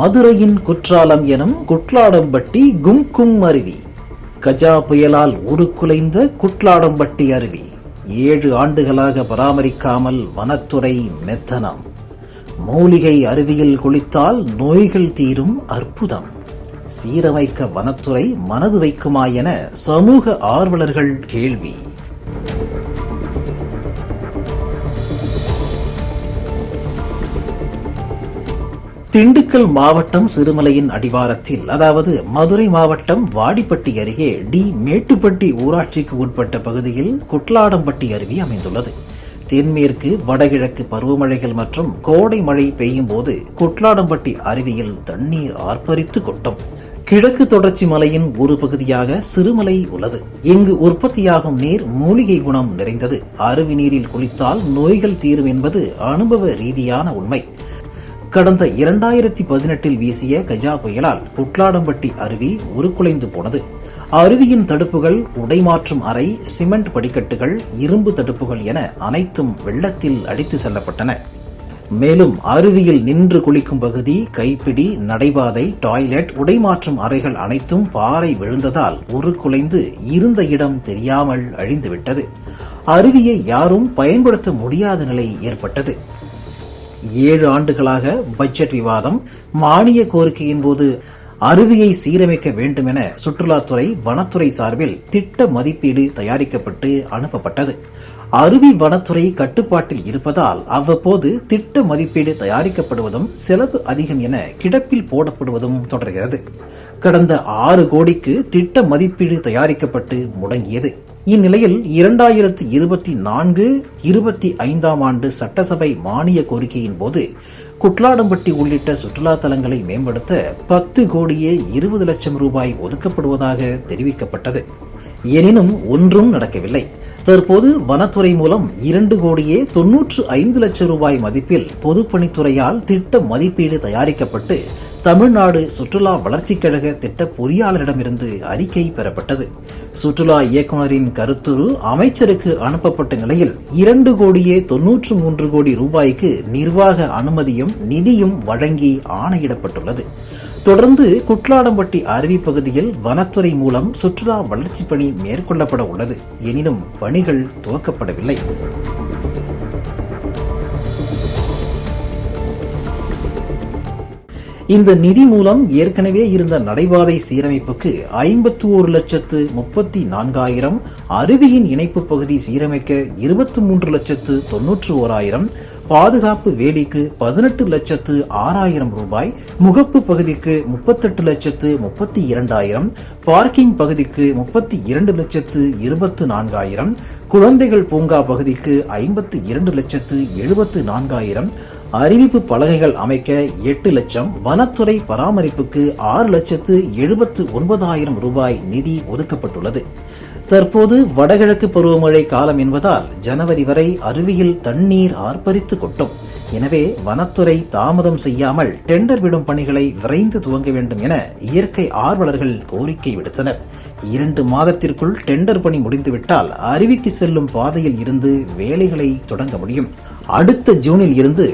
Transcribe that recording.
மதுரையின் குற்றாலம் எனும் குட்லாடம்பட்டி கும்கும் அருவி. கஜா புயலால் உருக்குலைந்த குட்லாடம்பட்டி அருவி. ஏழு ஆண்டுகளாக பராமரிக்காமல் வனத்துறை மெத்தனம். மூலிகை அருவியில் குளித்தால் நோய்கள் தீரும் அற்புதம். சீரமைக்க வனத்துறை மனது வைக்குமா என சமூக ஆர்வலர்கள் கேள்வி. திண்டுக்கல் மாவட்டம் சிறுமலையின் அடிவாரத்தில் அதாவது மதுரை மாவட்டம் வாடிப்பட்டி அருகே டி மேட்டுப்பட்டி ஊராட்சிக்கு உட்பட்ட பகுதியில் குட்லாடம்பட்டி அருவி அமைந்துள்ளது. தென்மேற்கு வடகிழக்கு பருவமழைகள் மற்றும் கோடை மழை பெய்யும் போது குட்லாடம்பட்டி அருவியில் தண்ணீர் ஆர்ப்பரித்து கொட்டும். கிழக்கு தொடர்ச்சி மலையின் ஒரு பகுதியாக சிறுமலை உள்ளது. இங்கு உற்பத்தியாகும் நீர் மூலிகை குணம் நிறைந்தது. அருவி நீரில் குளித்தால் நோய்கள் தீரும் என்பது அனுபவ ரீதியான உண்மை. கடந்த இரண்டாயிரத்தி பதினெட்டில் வீசிய கஜா புயலால் குட்லாடம்பட்டி அருவி உருக்குலைந்து போனது. அருவியின் தடுப்புகள் உடைமாற்றும் அறை சிமெண்ட் படிக்கட்டுகள் இரும்பு தடுப்புகள் என அனைத்தும் வெள்ளத்தில் அடித்து செல்லப்பட்டன. மேலும் அருவியில் நின்று குளிக்கும் பகுதி கைப்பிடி நடைபாதை டாய்லெட் உடைமாற்றும் அறைகள் அனைத்தும் பாறை விழுந்ததால் உருக்குலைந்து இருந்த இடம் தெரியாமல் அழிந்துவிட்டது. அருவியை யாரும் பயன்படுத்த முடியாத நிலை ஏற்பட்டது. ஏழு ஆண்டுகளாக பட்ஜெட் விவாதம் மானிய கோரிக்கையின் போது அருவியை சீரமைக்க வேண்டும் என சுற்றுலாத்துறை வனத்துறை சார்பில் திட்ட மதிப்பீடு தயாரிக்கப்பட்டு அனுப்பப்பட்டது. அருவி வனத்துறை கட்டுப்பாட்டில் இருப்பதால் அவ்வப்போது திட்ட மதிப்பீடு தயாரிக்கப்படுவதும் செலவு அதிகம் என கிடப்பில் போடப்படுவதும் தொடர்கிறது. கடந்த ஆறு கோடிக்கு திட்ட மதிப்பீடு தயாரிக்கப்பட்டு முடங்கியது. இந்நிலையில் இரண்டாயிரத்தி இருபத்தி நான்கு இருபத்தி ஐந்தாம் ஆண்டு சட்டசபை மானிய கோரிக்கையின் போது குட்லாடம்பட்டி உள்ளிட்ட சுற்றுலா தலங்களை மேம்படுத்த பத்து கோடியே இருபது லட்சம் ரூபாய் ஒதுக்கப்படுவதாக தெரிவிக்கப்பட்டது. எனினும் ஒன்றும் நடக்கவில்லை. தற்போது வனத்துறை மூலம் இரண்டு கோடியே தொன்னூற்று ஐந்து லட்சம் ரூபாய் மதிப்பில் பொதுப்பணித்துறையால் திட்ட மதிப்பீடு தயாரிக்கப்பட்டு தமிழ்நாடு சுற்றுலா வளர்ச்சிக் கழக திட்ட பொறியாளரிடமிருந்து அறிக்கை பெறப்பட்டது. சுற்றுலா இயக்குநரின் கருத்துரு அமைச்சருக்கு அனுப்பப்பட்ட நிலையில் இரண்டு கோடியே தொன்னூற்று மூன்று கோடி ரூபாய்க்கு நிர்வாக அனுமதியும் நிதியும் வழங்கி ஆணையிடப்பட்டுள்ளது. தொடர்ந்து குட்லாடம்பட்டி அருவி பகுதியில் வனத்துறை மூலம் சுற்றுலா வளர்ச்சிப் பணி மேற்கொள்ளப்பட உள்ளது. எனினும் பணிகள் துவக்கப்படவில்லை. இந்த நிதி மூலம் ஏற்கனவே இருந்த நடைபாதை சீரமைப்புக்கு ஐம்பத்தி ஒரு லட்சத்து முப்பத்தி நான்காயிரம் அருவியின் இணைப்பு பகுதி சீரமைக்க இருபத்தி மூன்று லட்சத்து தொன்னூற்று ஓராயிரம் பாதுகாப்பு வேலிக்கு பதினெட்டு லட்சத்து ஆறாயிரம் ரூபாய் முகப்பு பகுதிக்கு முப்பத்தெட்டு லட்சத்து முப்பத்தி இரண்டாயிரம் பார்க்கிங் பகுதிக்கு முப்பத்தி இரண்டு லட்சத்து இருபத்து நான்காயிரம் குழந்தைகள் பூங்கா பகுதிக்கு ஐம்பத்து இரண்டு லட்சத்து எழுபத்து நான்காயிரம் அறிவிப்பு பலகைகள் அமைக்க எட்டு லட்சம் வனத்துறை பராமரிப்புக்கு ஆறு லட்சத்து எழுபத்து ஒன்பதாயிரம் ரூபாய் நிதி ஒதுக்கப்பட்டுள்ளது. தற்போது வடகிழக்கு பருவமழை காலம் என்பதால் ஜனவரி வரை அருவியில் தண்ணீர் ஆர்ப்பரித்து கொட்டும். எனவே வனத்துறை தாமதம் செய்யாமல் டெண்டர் விடும் பணிகளை விரைந்து துவங்க வேண்டும் என இயற்கை ஆர்வலர்கள் கோரிக்கை விடுத்தனர். இரண்டு மாதத்திற்குள் டெண்டர் பணி முடிந்துவிட்டால் அருவிக்கு செல்லும் பாதையில் இருந்து வேலைகளை தொடங்க முடியும். அடுத்த ஜூனில் இருந்து